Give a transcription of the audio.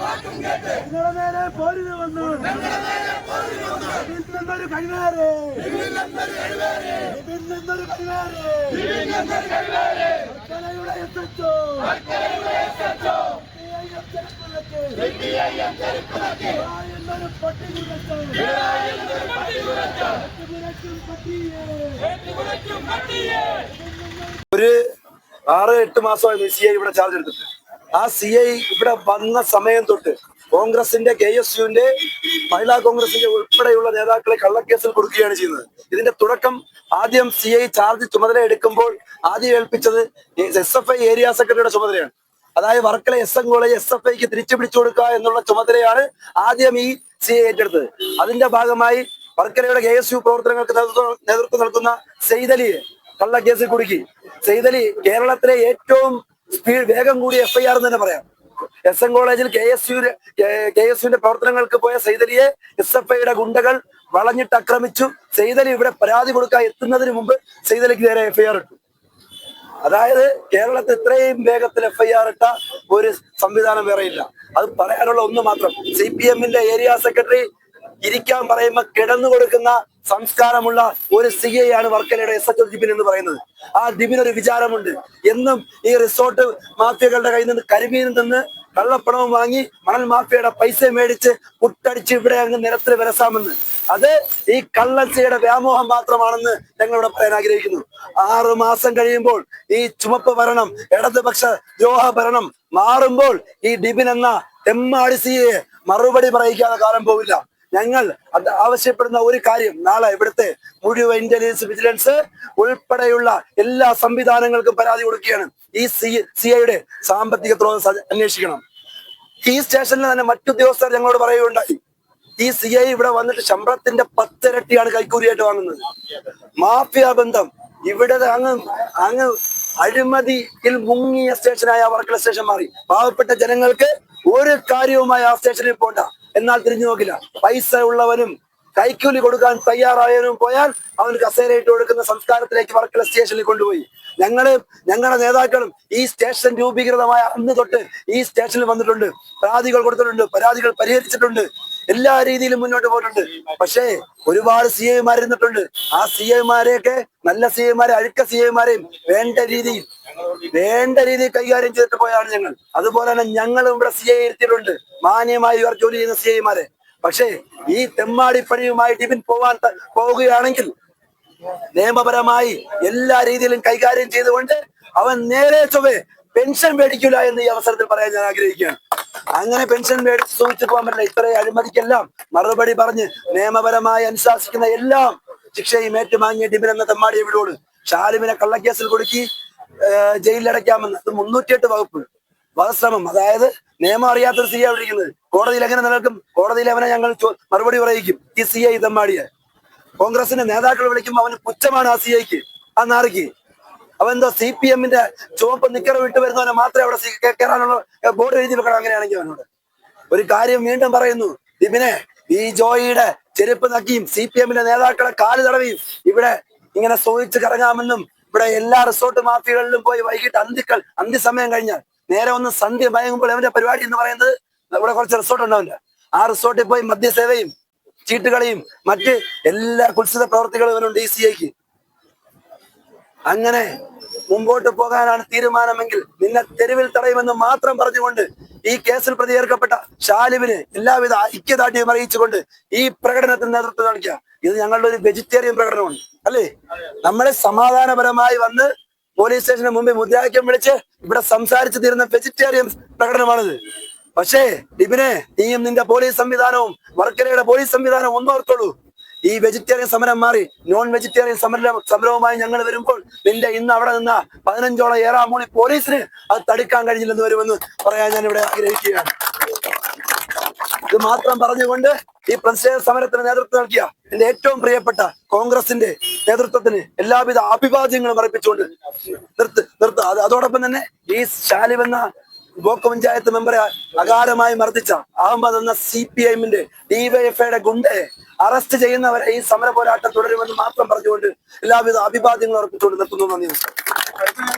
വാക്കും കേട്ട്. നിങ്ങളുടെ നേരെ പോരിന് വന്നു. നിന്നൊരു കഴിവേറെ. നിന്നൊരു കഴിവേറെ. വർക്കലയുടെ എത്തിച്ചോ. എന്നൊരു പട്ടി പട്ടിയെ ഒരു ആറ് എട്ട് മാസമായി സി ഐ ഇവിടെ ചാർജ് എടുത്തിട്ട്. ആ സി ഐ ഇവിടെ വന്ന സമയം തൊട്ട് കോൺഗ്രസിന്റെ കെ എസ് യുവിന്റെ മഹിളാ കോൺഗ്രസിന്റെ ഉൾപ്പെടെയുള്ള നേതാക്കളെ കള്ളക്കേസിൽ കൊടുക്കുകയാണ് ചെയ്യുന്നത്. ഇതിന്റെ തുടക്കം ആദ്യം സി ഐ ചാർജ് ചുമതല എടുക്കുമ്പോൾ ആദ്യം ഏൽപ്പിച്ചത് എസ് എഫ് ഐ ഏരിയ സെക്രട്ടറിയുടെ ചുമതലയാണ്. അതായത് Varkala S N college S F ഐക്ക് തിരിച്ചു പിടിച്ചു കൊടുക്കുക എന്നുള്ള ചുമതലയാണ് ആദ്യം ഈ സി ഐ ഏറ്റെടുത്തത്. അതിന്റെ ഭാഗമായി വർക്കലയുടെ കെ എസ് യു പ്രവർത്തനങ്ങൾക്ക് നേതൃത്വം നൽകുന്ന സെയ്തലിയെ കള്ളക്കേസിൽ കുടുക്കി. സെയ്തലി കേരളത്തിലെ ഏറ്റവും സ്പീഡ് വേഗം കൂടിയ എഫ് ഐ ആർ എന്ന് തന്നെ പറയാം. എസ് എൻ കോളേജിൽ K S U K S യുവിന്റെ പ്രവർത്തനങ്ങൾക്ക് പോയ സെയ്തലിയെ എസ് എഫ് ഐയുടെ ഗുണ്ടകൾ വളഞ്ഞിട്ട് ആക്രമിച്ചു. സെയ്തലി ഇവിടെ പരാതി കൊടുക്കാൻ എത്തുന്നതിന് മുമ്പ് സെയ്തലിക്ക് നേരെ എഫ് ഐ ആർ ഇട്ടു. അതായത് കേരളത്തിൽ ഇത്രയും വേഗത്തിൽ എഫ് ഐ ആർ ഇട്ട ഒരു സംവിധാനം വേറെ ഇല്ല. അത് പറയാനുള്ള ഒന്ന് മാത്രം. സി പി എമ്മിന്റെ ഏരിയ സെക്രട്ടറി ഇരിക്കാൻ പറയുമ്പോ കിടന്നു കൊടുക്കുന്ന സംസ്കാരമുള്ള ഒരു സി ആണ് വർക്കലയുടെ എസ് എച്ച് ദിപിൻ എന്ന് പറയുന്നത്. ആ ഡിബിനൊരു വിചാരമുണ്ട്. എന്നും ഈ റിസോർട്ട് മാഫിയകളുടെ കയ്യിൽ നിന്ന് കരിമീനിൽ നിന്ന് കള്ളപ്പണവും വാങ്ങി മണൽ മാഫിയയുടെ പൈസ മേടിച്ച് കുട്ടടിച്ച് ഇവിടെ അങ്ങ് നിരത്തിൽ വരസാമെന്ന്. അത് ഈ കള്ളച്ചയുടെ വ്യാമോഹം മാത്രമാണെന്ന് ഞങ്ങളിവിടെ പറയാൻ ആഗ്രഹിക്കുന്നു. ആറു മാസം കഴിയുമ്പോൾ ഈ ചുമപ്പ് ഭരണം ഇടതുപക്ഷ ദ്രോഹ ഭരണം മാറുമ്പോൾ ഈ ഡിബിൻ എന്ന തെമ്മാടി സിയെ മറുപടി പറയിക്കാതെ കാലം പോവില്ല. ഞങ്ങൾ ആവശ്യപ്പെടുന്ന ഒരു കാര്യം നാളെ ഇവിടുത്തെ മുഴുവൻ ഇന്റലിജൻസ് വിജിലൻസ് ഉൾപ്പെടെയുള്ള എല്ലാ സംവിധാനങ്ങൾക്കും പരാതി കൊടുക്കുകയാണ്. ഈ സി സി ഐയുടെ സാമ്പത്തിക അന്വേഷിക്കണം. ഈ സ്റ്റേഷനിൽ തന്നെ മറ്റു ഉദ്യോഗസ്ഥർ ഞങ്ങളോട് പറയുകയുണ്ടായി. ഈ സി ഐ ഇവിടെ വന്നിട്ട് ശമ്പളത്തിന്റെ പത്തിരട്ടിയാണ് കൈക്കൂലിയായിട്ട് വാങ്ങുന്നത്. മാഫിയ ബന്ധം ഇവിടെ അങ്ങ് അങ്ങ് അഴിമതിയിൽ മുങ്ങിയ സ്റ്റേഷനായ വർക്കല സ്റ്റേഷൻ മാറി. പാവപ്പെട്ട ജനങ്ങൾക്ക് ഒരു കാര്യവുമായി ആ സ്റ്റേഷനിൽ പോണ്ട. എന്നാൽ തിരിഞ്ഞു നോക്കില്ല. പൈസ ഉള്ളവനും കൈക്കൂലി കൊടുക്കാൻ തയ്യാറായവനും പോയാൽ അവൻ കസേരയിട്ട് കൊടുക്കുന്ന സംസ്കാരത്തിലേക്ക് വർക്കല സ്റ്റേഷനിൽ കൊണ്ടുപോയി. ഞങ്ങൾ ഞങ്ങളുടെ നേതാക്കളും ഈ സ്റ്റേഷൻ രൂപീകൃതമായ അന്ന് തൊട്ട് ഈ സ്റ്റേഷനിൽ വന്നിട്ടുണ്ട്. പരാതികൾ കൊടുത്തിട്ടുണ്ട് പരാതികൾ പരിഹരിച്ചിട്ടുണ്ട്. എല്ലാ രീതിയിലും മുന്നോട്ട് പോയിട്ടുണ്ട്. പക്ഷേ ഒരുപാട് സി ഐമാർ ഇരുന്നിട്ടുണ്ട്. ആ സി ഐമാരെയൊക്കെ നല്ല സി ഐമാരെ അഴുക്ക സി ഐമാരെയും വേണ്ട രീതിയിൽ വേണ്ട രീതിയിൽ കൈകാര്യം ചെയ്തിട്ട് പോയാണ് ഞങ്ങൾ. അതുപോലെ തന്നെ ഞങ്ങളും ഇവിടെ സി ഐ ഇരുത്തിയിട്ടുണ്ട്. മാന്യമായി ഇവർ ജോലി ചെയ്യുന്ന സി ഐമാരെ പക്ഷേ ഈ തെമ്മാടിപ്പണിയുമായി ഡിബിൻ പോവാൻ പോവുകയാണെങ്കിൽ നിയമപരമായി എല്ലാ രീതിയിലും കൈകാര്യം ചെയ്തുകൊണ്ട് അവൻ നേരെ ചൊവ്വേ പെൻഷൻ മേടിക്കില്ല എന്ന് ഈ അവസരത്തിൽ പറയാൻ ഞാൻ ആഗ്രഹിക്കുകയാണ്. അങ്ങനെ പെൻഷൻ മേടിച്ച് സൂക്ഷിച്ചു പോകാൻ പറ്റില്ല. ഇത്രയും അഴിമതിക്കെല്ലാം മറുപടി പറഞ്ഞ് നിയമപരമായി അനുശാസിക്കുന്ന എല്ലാം ശിക്ഷയും ഏറ്റുവാങ്ങിയ ഡിബിൻ എന്ന തെമ്മാടിയെ വിടോട്. ഷാലിമിനെ കള്ളക്കേസിൽ കൊടുക്കി ജയിലിലടയ്ക്കാമെന്ന്. അത് മുന്നൂറ്റിയെട്ട് വകുപ്പ്. വധശ്രമം. അതായത് നിയമം അറിയാത്തൊരു സി ഐ വിളിക്കുന്നത് കോടതിയിൽ എങ്ങനെ നിലനിൽക്കും? കോടതിയിൽ അവനെ ഞങ്ങൾ മറുപടി പറയിക്കും. ഈ സി ഐ തെമ്മാടിയെ കോൺഗ്രസിന്റെ നേതാക്കൾ വിളിക്കുമ്പോൾ അവന് പുച്ഛമാണ് ആ സി ഐക്ക്. ആ നാറിക്ക്. അവൻ എന്തോ സി പി എമ്മിന്റെ ചുവപ്പ് നിക്കറ വിട്ട് വരുന്നവനെ മാത്രമേ അവിടെ കയറാനുള്ള ബോർഡ് എഴുതി വെക്കണം അങ്ങനെയാണെങ്കിൽ അവനോട്. ഒരു കാര്യം വീണ്ടും പറയുന്നു. ഇതിനെ ഈ ജോയിയുടെ ചെരുപ്പ് നക്കിയും സി പി എമ്മിന്റെ നേതാക്കളെ കാൽ തടവിയും ഇവിടെ ഇങ്ങനെ സോയിച്ച് കറങ്ങാമെന്നും ഇവിടെ എല്ലാ റിസോർട്ട് മാഫിയകളിലും പോയി വൈകിട്ട് അന്തിക്കൾ സമയം കഴിഞ്ഞാൽ നേരെ ഒന്ന് സന്ധ്യ മയങ്ങുമ്പോൾ അവന്റെ പരിപാടി എന്ന് പറയുന്നത്? ഇവിടെ കുറച്ച് റിസോർട്ട് ഉണ്ടാവില്ല. ആ റിസോർട്ടിൽ പോയി മദ്യസേവയും ചീട്ടുകളിയും മറ്റ് എല്ലാ കുത്സിത പ്രവർത്തികളും ഇവനുണ്ട് ഈ സി ഐക്ക് അങ്ങനെ മുമ്പോട്ട് പോകാനാണ് തീരുമാനമെങ്കിൽ നിന്നെ തെരുവിൽ തടയുമെന്ന് മാത്രം പറഞ്ഞുകൊണ്ട് ഈ കേസിൽ പ്രതി ചേർക്കപ്പെട്ട ഷാലിബിന് എല്ലാവിധ ഐക്യദാർഢ്യം അറിയിച്ചുകൊണ്ട് ഈ പ്രകടനത്തിന് നേതൃത്വം കാണിക്കുക. ഇത് ഞങ്ങളുടെ ഒരു വെജിറ്റേറിയൻ പ്രകടനമാണ്. അല്ലേ? നമ്മളെ സമാധാനപരമായി വന്ന് പോലീസ് സ്റ്റേഷന് മുമ്പിൽ മുദ്രാവാക്യം വിളിച്ച് ഇവിടെ സംസാരിച്ചു തീരുന്ന വെജിറ്റേറിയൻ പ്രകടനമാണിത്. പക്ഷേ ഡിബിനെ നീയും നിന്റെ പോലീസ് സംവിധാനവും വർക്കലയുടെ പോലീസ് സംവിധാനവും ഒന്നോർത്തോളൂ. ഈ വെജിറ്റേറിയൻ സമരം മാറി നോൺ വെജിറ്റേറിയൻ സമരം സമരവുമായി ഞങ്ങൾ വരുമ്പോൾ നിന്റെ ഇന്ന് അവിടെ നിന്ന പതിനഞ്ചോളം ഏറാമൂളി പോലീസിന് അത് തടുക്കാൻ കഴിഞ്ഞില്ലെന്ന് വരുമെന്ന് പറയാൻ ഞാൻ ഇവിടെ ആഗ്രഹിക്കുകയാണ്. ഇത് മാത്രം പറഞ്ഞുകൊണ്ട് ഈ പ്രതിഷേധ സമരത്തിന് നേതൃത്വം നൽകിയ എന്റെ ഏറ്റവും പ്രിയപ്പെട്ട കോൺഗ്രസിന്റെ നേതൃത്വത്തിന് എല്ലാവിധ അഭിവാദ്യങ്ങളും അർപ്പിച്ചുകൊണ്ട് നിർത്ത് നിർത്ത് അത് അതോടൊപ്പം തന്നെ ഈ ശാലിവെന്ന ബ്ലോക്ക് പഞ്ചായത്ത് മെമ്പറെ അകാരമായി മർദ്ദിച്ച അഹമ്മദ് എന്ന സി പി എമ്മിന്റെ ഡിവൈഎഫ്ഐയുടെ ഗുണ്ടയെ അറസ്റ്റ് ചെയ്യുന്നവരെ ഈ സമര പോരാട്ടം തുടരുമെന്ന് മാത്രം പറഞ്ഞുകൊണ്ട് എല്ലാവിധ അഭിവാദ്യങ്ങളും അർപ്പിച്ചുകൊണ്ട് നിർത്തുന്നു. നന്ദി നമസ്കാരം.